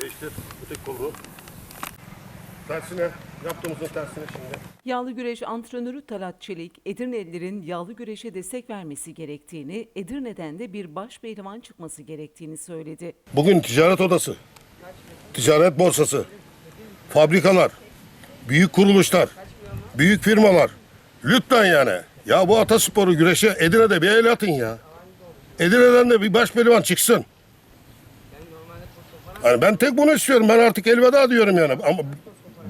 Değiştir. Öteki kolunu. Tersine. Yaptığımızın tersine şimdi. Yağlı güreş antrenörü Talat Çelik, Edirnelilerin yağlı güreşe destek vermesi gerektiğini, Edirne'den de bir baş pehlivan çıkması gerektiğini söyledi. Bugün ticaret odası, ticaret borsası, fabrikalar, büyük kuruluşlar, büyük firmalar. Lütfen yani. Ya bu atasporu güreşe Edirne'de bir el atın ya. Edirne'den de bir baş pehlivan çıksın. Yani ben tek bunu istiyorum. Ben artık elveda diyorum yani. Ama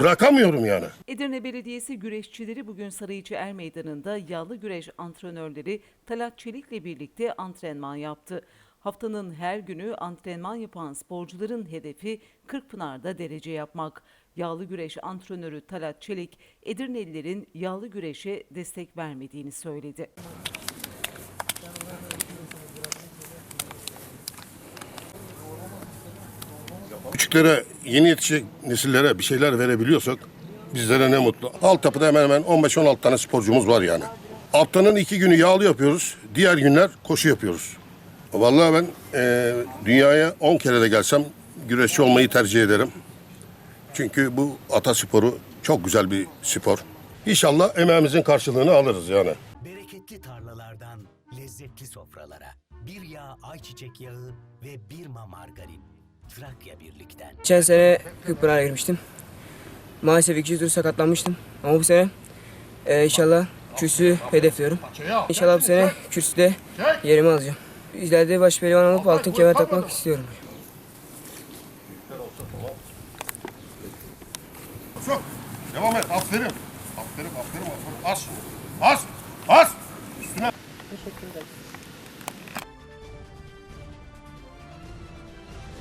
bırakamıyorum yani. Edirne Belediyesi güreşçileri bugün Sarıyiçi Er Meydanı'nda yağlı güreş antrenörleri Talat Çelik'le birlikte antrenman yaptı. Haftanın her günü antrenman yapan sporcuların hedefi Kırkpınar'da derece yapmak. Yağlı güreş antrenörü Talat Çelik, Edirnelilerin yağlı güreşe destek vermediğini söyledi. Küçüklere, yeni yetişecek nesillere bir şeyler verebiliyorsak bizlere ne mutlu. Altyapıda hemen hemen 15-16 tane sporcumuz var yani. Haftanın iki günü yağlı yapıyoruz, diğer günler koşu yapıyoruz. Vallahi ben e, dünyaya 10 kere de gelsem güreşçi olmayı tercih ederim. Çünkü bu atasporu çok güzel bir spor. İnşallah emeğimizin karşılığını alırız yani. Bereketli tarlalardan lezzetli sofralara. Bir yağ ayçiçek yağı ve bir ma margarin. Trakya birlikten. Geçen sene Kırkpınar'a girmiştim. Maalesef ikinci tur sakatlanmıştım. Ama bu sene e, inşallah kürsü hedefliyorum. İnşallah bu sene kürsüde yerimi alacağım. İleride baş pehlivan alıp altın kemer takmak istiyorum. Çok. Devam et. Aferin. Aferin, aferin, aferin. As. As. As. Üstüne. Teşekkür ederim.